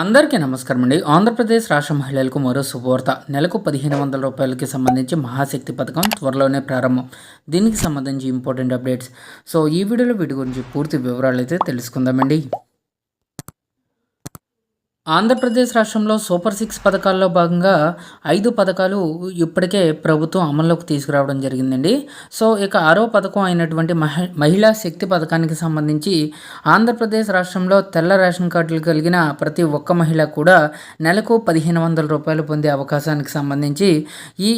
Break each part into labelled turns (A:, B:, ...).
A: అందరికీ నమస్కారం అండి. ఆంధ్రప్రదేశ్ రాష్ట్ర మహిళలకు మరో శుభవార్త నెలకు పదిహేను వందల రూపాయలకి సంబంధించి మహాశక్తి పథకం త్వరలోనే ప్రారంభం. దీనికి సంబంధించి ఇంపార్టెంట్ అప్డేట్స్ సో ఈ వీడియోలో వీటి గురించి పూర్తి వివరాలు అయితే తెలుసుకుందామండి. ఆంధ్రప్రదేశ్ రాష్ట్రంలో సూపర్ సిక్స్ పథకాల్లో భాగంగా ఐదు పథకాలు ఇప్పటికే ప్రభుత్వం అమల్లోకి తీసుకురావడం జరిగిందండి. సో ఇక ఆరో పథకం అయినటువంటి మహి మహిళా శక్తి పథకానికి సంబంధించి ఆంధ్రప్రదేశ్ రాష్ట్రంలో తెల్ల రేషన్ కార్డులు కలిగిన ప్రతి ఒక్క మహిళ కూడా నెలకు పదిహేను వందల రూపాయలు పొందే అవకాశానికి సంబంధించి ఈ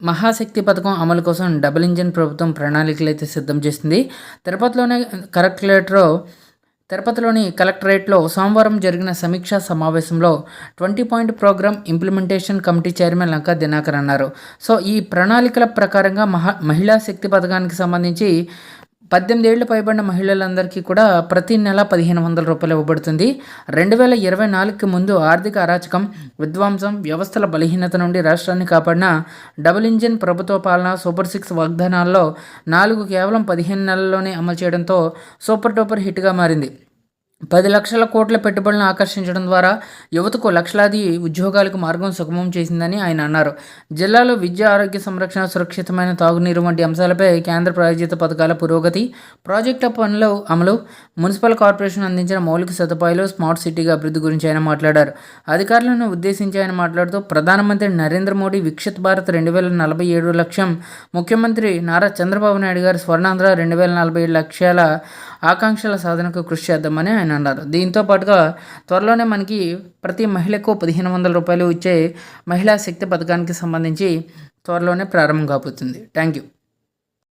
A: మహాశక్తి పథకం అమలు కోసం డబుల్ ఇంజిన్ ప్రభుత్వం ప్రణాళికలు అయితే సిద్ధం చేసింది. తిరుపతిలోనే కరెక్టులేటర్ తిరుపతిలోని కలెక్టరేట్లో సోమవారం జరిగిన సమీక్షా సమావేశంలో twenty point programme implementation committee chairman Lanka Dinakar అన్నారు. సో ఈ ప్రణాళికల ప్రకారంగా మహా మహిళా శక్తి పథకానికి సంబంధించి పద్దెనిమిది ఏళ్ళు పైబడిన మహిళలందరికీ కూడా ప్రతి నెల పదిహేను వందల రూపాయలు ఇవ్వబడుతుంది. రెండు వేల ఇరవై నాలుగుకి ముందు ఆర్థిక అరాచకం విధ్వంసం వ్యవస్థల బలహీనత నుండి రాష్ట్రాన్ని కాపాడిన డబుల్ ఇంజిన్ ప్రభుత్వ పాలన సూపర్ సిక్స్ వాగ్దానాల్లో నాలుగు కేవలం పదిహేను నెలల్లోనే అమలు చేయడంతో సూపర్ టూపర్ హిట్గా మారింది. పది లక్షల కోట్ల పెట్టుబడులను ఆకర్షించడం ద్వారా యువతకు లక్షలాది ఉద్యోగాలకు మార్గం సుగమం చేసిందని ఆయన అన్నారు. జిల్లాలో విద్య ఆరోగ్య సంరక్షణ సురక్షితమైన తాగునీరు వంటి అంశాలపై కేంద్ర ప్రాయోజిత పథకాల పురోగతి ప్రాజెక్ట్ పనుల అమలు మున్సిపల్ కార్పొరేషన్ అందించిన మౌలిక సదుపాయాలు స్మార్ట్ సిటీగా అభివృద్ధి గురించి ఆయన మాట్లాడారు. అధికారులను ఉద్దేశించి ఆయన మాట్లాడుతూ ప్రధానమంత్రి నరేంద్ర మోడీ విక్షిత్ భారత్ రెండు వేల నలభై ఏడు లక్ష్యం. ముఖ్యమంత్రి నారా చంద్రబాబు నాయుడు గారి స్వర్ణాంధ్ర రెండు వేల నలభై ఏడు లక్ష్యాల ఆకాంక్షల సాధనకు కృషి చేద్దామని ఆయన అన్నారు. దీంతో పాటుగా త్వరలోనే మనకి ప్రతి మహిళకు పదిహేను వందల రూపాయలు ఇచ్చే మహిళా శక్తి పథకానికి సంబంధించి త్వరలోనే ప్రారంభం కాబోతుంది. Thank you.